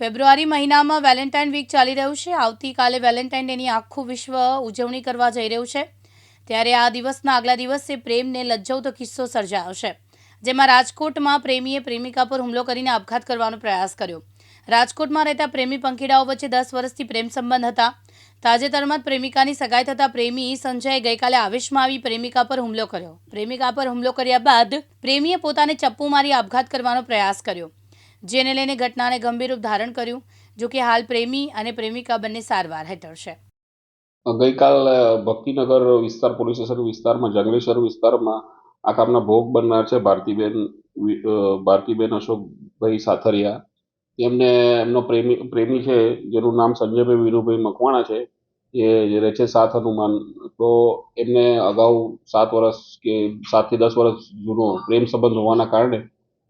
ફેબ્રુઆરી મહિનામાં Valentine week ચાલી રહ્યું છે. આવતીકાલે વેલેન્ટાઇન ડેની આખું વિશ્વ ઉજવણી કરવા જઈ રહ્યું છે. ત્યારે આ દિવસના આગલા દિવસે પ્રેમને લજ્જવતો કિસ્સો સર્જાયો છે, જેમાં રાજકોટમાં પ્રેમીએ પ્રેમિકા પર હુમલો કરીને આપઘાત કરવાનો પ્રયાસ કર્યો. રાજકોટમાં રહેતા પ્રેમી પંખીડાઓ વચ્ચે દસ વર્ષથી પ્રેમ સંબંધ હતા. તાજેતરમાં જ પ્રેમિકાની સગાઈ થતા પ્રેમી સંજયે ગઈકાલે આવેશમાં આવી પ્રેમિકા પર હુમલો કર્યો. પ્રેમિકા પર હુમલો કર્યા બાદ પ્રેમીએ પોતાને ચપ્પુ મારી આપઘાત કરવાનો પ્રયાસ કર્યો. જેને લઈને ઘટનાને ગંભીર રૂપ ધારણ કર્યું, જો કે હાલ પ્રેમી અને પ્રેમિકા બંને સારવાર હેઠળ છે. ગઈકાલ ભક્તિનગર વિસ્તાર, પોલીસ સ્ટેશન વિસ્તારમાં, જંગલેશ્વર વિસ્તારમાં આ કામના ભોગ બનનાર છે ભારતીબેન ભારતીબેન અશોકભાઈ સાથરિયા. એમને એમનો પ્રેમી પ્રેમી છે, જેનું નામ સંજયભાઈ વીરુભાઈ મકવાણા છે, એ રહે છે સાત હનુમાન. તો એમને અગાઉ સાત વર્ષ કે સાતથી દસ વર્ષ જૂનો પ્રેમ સંબંધ હોવાના કારણે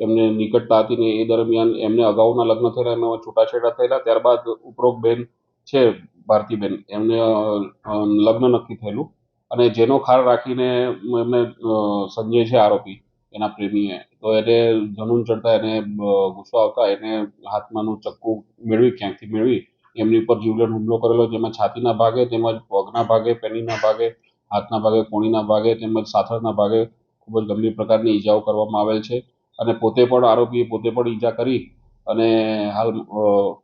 એમને નિકટતા હતી ને એ દરમિયાન એમને અગાઉના લગ્ન થયેલા, એમાં છૂટાછેડા થયેલા. ત્યારબાદ ઉપરોક્ત બેન છે, ભારતીબેન, એમને લગ્ન નક્કી થયેલું. અને જેનો ખાર રાખીને એમને સંજય છે આરોપી, એના પ્રેમીએ. તો એને ધનુન ચડતા એને ગુસ્સો આવતા એને હાથમાંનું ચક્કુ મેળવી, ક્યાંકથી મેળવી, એમની ઉપર જીવલેણ હુમલો કરેલો, જેમાં છાતીના ભાગે, તેમજ પગના ભાગે, પેનીના ભાગે, હાથના ભાગે, કોણીના ભાગે, તેમજ સાથળના ભાગે ખૂબ જ ગંભીર પ્રકારની ઈજાઓ કરવામાં આવેલ છે. અને પોતે પણ આરોપીએ પોતે પણ ઈજા કરી અને હાલ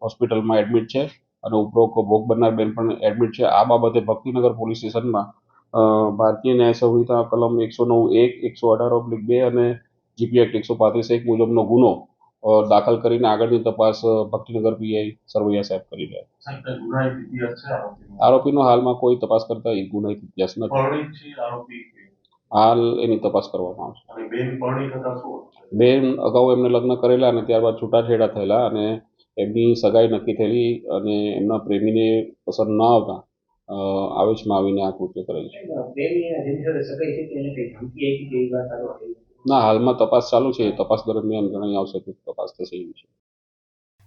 હોસ્પિટલમાં એડમિટ છે અને ઉપરોક્ત ભોગ બનનાર બેન પણ એડમિટ છે. આ બાબતે ભક્તિનગર પોલીસ સ્ટેશનમાં ભારતીય ન્યાય સંહિતા કલમ એકસો નવ એક એકસો અઢાર ઓબ્લિક બે અને જીપી એક્ટ એકસો પાંત્રીસ એક મુજબનો ગુનો દાખલ કરીને આગળની તપાસ ભક્તિનગર પીઆઈ સરવૈયા સાહેબ કરી રહ્યા? આરોપીનો? હાલમાં કોઈ તપાસ કરતા ગુનાહિત ઇતિહાસ નથી. હાલ એની તપાસ કરવામાં આવશે. બેન પરણિત હતા શું હતું? બેન અગાઉ એમને લગ્ન કરેલા અને ત્યારબાદ છૂટાછેડા થયેલા અને એમની સગાઈ નક્કી થયેલી અને એમના પ્રેમીને પસંદ ન આવતા આવેશમાં આવીને આ કૃત્ય કરેલ છે? ના હાલમાં તપાસ ચાલુ છે. તપાસ દરમિયાન જણાઈ આવશે કે તપાસ થશે એવી છે.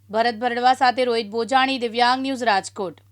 ભરત ભરડવા સાથે રોહિત બોજાણી દિવ્યાંગ ન્યૂઝ રાજકોટ.